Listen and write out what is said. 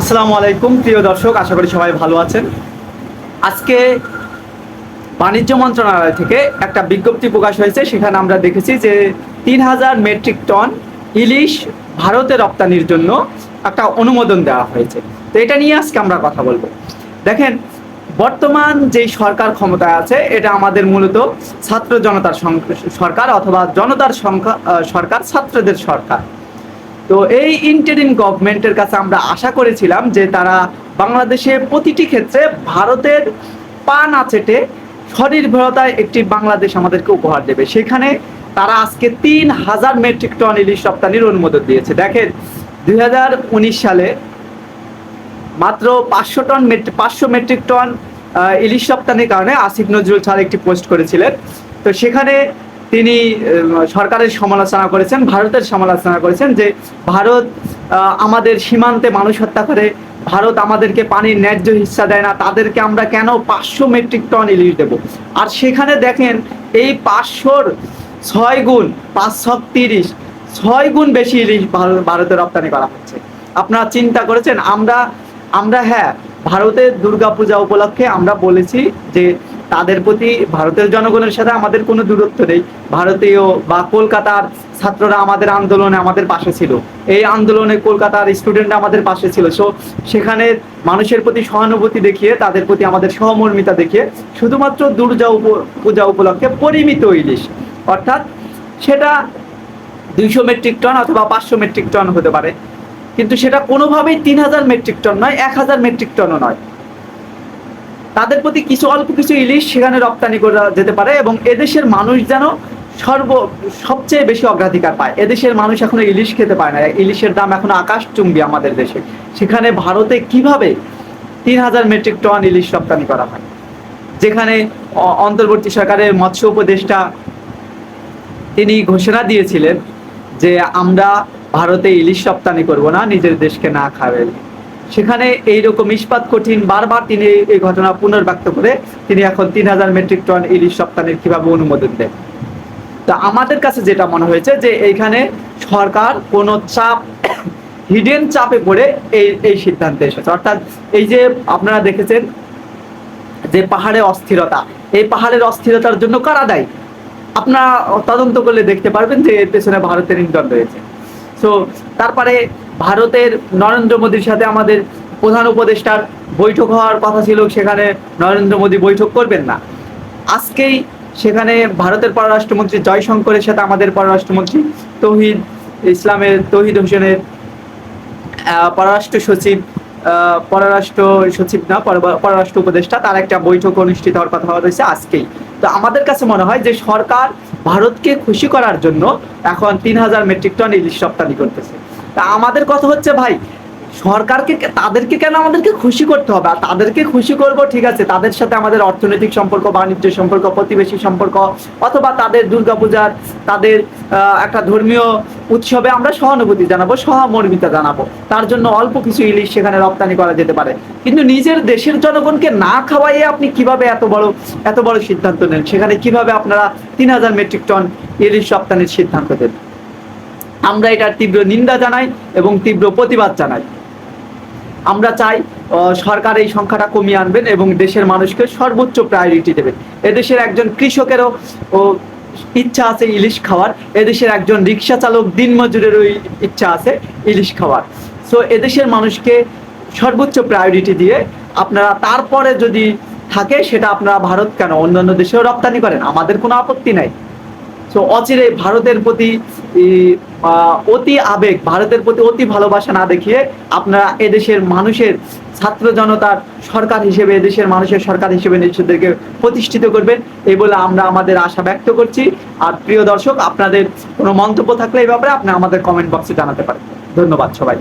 আসসালামু আলাইকুম, প্রিয় দর্শক, আশা করি সবাই ভালো আছেন। আজকে বাণিজ্য মন্ত্রণালয় থেকে একটা বিজ্ঞপ্তি প্রকাশ হয়েছে, সেখানে আমরা দেখেছি যে তিন হাজার মেট্রিক টন ইলিশ ভারতে রপ্তানির জন্য একটা অনুমোদন দেওয়া হয়েছে। তো এটা নিয়ে আজকে আমরা কথা বলব। দেখেন, বর্তমান যেই সরকার ক্ষমতায় আছে, এটা আমাদের মূলত ছাত্র জনতার সরকার অথবা জনতার সংখ্যা সরকার, ছাত্রদের সরকার। তো এই ইন্টারিম গভর্নমেন্টের কাছে আমরা আশা করেছিলাম যে তারা বাংলাদেশে প্রতিটি ক্ষেত্রে ভারতের পা না চেটে স্বনির্ভরতায় একটি বাংলাদেশ আমাদেরকে উপহার দেবে। সেখানে তারা আজকে তিন হাজার মেট্রিক টন ইলিশ রপ্তানির অনুমোদন দিয়েছে। দেখেন, দুই হাজার উনিশ সালে মাত্র পাঁচশো টন পাঁচশো মেট্রিক টন ইলিশ রপ্তানির কারণে আসিফ নজরুল স্যার একটি পোস্ট করেছিলেন। তো সেখানে তিনি সরকারের সমালোচনা করেছেন, ভারতের সমালোচনা করেছেন যে ভারত আমাদের সীমান্তে মানুষ হত্যা করে, ভারত আমাদেরকে পানির ন্যায্য হিস্সা দেয় না, তাদেরকে আমরা কেন পাঁচশো মেট্রিক টন ইলিশ দেব? আর সেখানে দেখেন, এই পাঁচশোর ছয় গুণ পাঁচশো তিরিশ, ছয় গুণ বেশি ইলিশ ভারত- রপ্তানি করা হচ্ছে। আপনারা চিন্তা করেছেন, আমরা আমরা হ্যাঁ ভারতের দুর্গাপূজা উপলক্ষে আমরা বলেছি যে তাদের প্রতি ভারতের জনগণের সাথে আমাদের কোনো দূরত্ব নেই। ভারতীয় বা কলকাতার ছাত্ররা আমাদের আন্দোলনে আমাদের পাশে ছিল। এই আন্দোলনে কলকাতার স্টুডেন্ট আমাদের পাশে ছিল। সো সেখানে মানুষের প্রতি সহানুভূতি দেখিয়ে, তাদের প্রতি আমাদের সহমর্মিতা দেখিয়ে, শুধুমাত্র দুর্গা পূজা উপলক্ষে পরিমিত ইলিশ। অর্থাৎ সেটা দুইশো মেট্রিক টন অথবা পাঁচশো মেট্রিক টন হতে পারে। কিন্তু সেটা কোনোভাবেই তিন হাজার মেট্রিক টন নয়, এক হাজার মেট্রিক টনও নয়। তাদের প্রতি কিছু অল্প কিছু ইলিশ সেখানে রপ্তানি করা যেতে পারে এবং এদেশের মানুষ যেন সর্ব, সবচেয়ে বেশি অগ্রাধিকার পায়। এদেশের মানুষ এখনও ইলিশ খেতে পায় না। ইলিশের দাম এখন আকাশ চুম্বি আমাদের দেশে। সেখানে ভারতে কীভাবে তিন হাজার মেট্রিক টন ইলিশ রপ্তানি করা হয়? যেখানে অন্তর্বর্তী সরকারের মৎস্য উপদেষ্টা তিনি ঘোষণা দিয়েছিলেন যে আমরা ভারতে ইলিশ রপ্তানি করব না, নিজের দেশকে না খাবেন সেখানে এইরকম ইস্পাত কঠিন বারবার তিনি এই- ঘটনা পুনর্ব্যক্ত করে তিনি এখন তিন হাজার মেট্রিক টন ইলিশ রপ্তানির কীভাবে অনুমোদন দেন। তো আমাদের কাছে যেটা মনে হয়েছে যে এইখানে সরকার কোনো চাপ, হিডেন চাপে পড়ে এই এই সিদ্ধান্তে এসেছে। অর্থাৎ এই যে আপনারা দেখেছেন যে পাহাড়ে অস্থিরতা, এই পাহাড়ের অস্থিরতার জন্য কারা দায়ী? আপনারা তদন্ত করলে দেখতে পারবেন যে এর পেছনে ভারতের ইন্ধন রয়েছে। সো তারপরে ভারতের নরেন্দ্র মোদীর সাথে আমাদের প্রধান উপদেষ্টার বৈঠক হওয়ার কথা ছিল, সেখানে নরেন্দ্র মোদী বৈঠক করবেন না। আজকেই সেখানে ভারতের পররাষ্ট্রমন্ত্রী জয়শঙ্করের সাথে আমাদের পররাষ্ট্রমন্ত্রী তৌহিদ ইসলামের, তৌহিদ হোসেনের পররাষ্ট্র সচিব পররাষ্ট্র সচিব না পররাষ্ট্র উপদেষ্টা, তার একটা বৈঠক অনুষ্ঠিত হওয়ার কথা রয়েছে আজকেই। তো আমাদের কাছে মনে হয় যে সরকার ভারতকে খুশি করার জন্য এখন তিন হাজার মেট্রিক টন ইলিশ রপ্তানি করতেছে। তা আমাদের কথা হচ্ছে ভাই, সরকারকে তাদেরকে কেন আমাদেরকে খুশি করতে হবে? আর তাদেরকে খুশি করব, ঠিক আছে, তাদের সাথে আমাদের অর্থনৈতিক সম্পর্ক, বাণিজ্য সম্পর্ক, প্রতিবেশী সম্পর্ক, অথবা তাদের দুর্গাপূজার, তাদের একটা ধর্মীয় উৎসবে আমরা সহানুভূতি জানাব, সহমর্মিতা জানাব। তার জন্য অল্প কিছু ইলিশ সেখানে রপ্তানি করা যেতে পারে। কিন্তু নিজের দেশের জনগণকে না খাওয়াইয়ে আপনি কীভাবে এত বড় এত বড় সিদ্ধান্ত নেন? সেখানে কীভাবে আপনারা তিন হাজার মেট্রিক টন ইলিশ রপ্তানির সিদ্ধান্ত দেন? আমরা এটার তীব্র নিন্দা জানাই এবং তীব্র প্রতিবাদ জানাই। আমরা চাই সরকার এই সংখ্যাটা কমিয়ে আনবেন এবং দেশের মানুষকে সর্বোচ্চ প্রায়োরিটি দেবেন। এদেশের একজন কৃষকেরও ইচ্ছা আছে ইলিশ খাওয়ার। এদেশের একজন রিক্সা চালক দিনমজুরেরও ইচ্ছা আছে ইলিশ খাওয়ার। সো এদেশের মানুষকে সর্বোচ্চ প্রায়োরিটি দিয়ে আপনারা তারপরে যদি থাকে সেটা আপনারা ভারত কেন? অন্যান্য দেশেও রপ্তানি করেন। আমাদের কোনো আপত্তি নাই। সো অচিরে ভারতের প্রতি অতি আবেগ, ভারতের প্রতি অতি ভালোবাসা না দেখিয়ে আপনারা এদেশের মানুষের ছাত্র জনতার সরকার হিসেবে, এদেশের মানুষের সরকার হিসেবে নিজেদেরকে প্রতিষ্ঠিত করবেন। এই বলে আমরা আমাদের আশা ব্যক্ত করছি। আর প্রিয় দর্শক, আপনাদের কোনো মন্তব্য থাকলে এই ব্যাপারে আপনি আমাদের কমেন্ট বক্সে জানাতে পারেন। ধন্যবাদ সবাই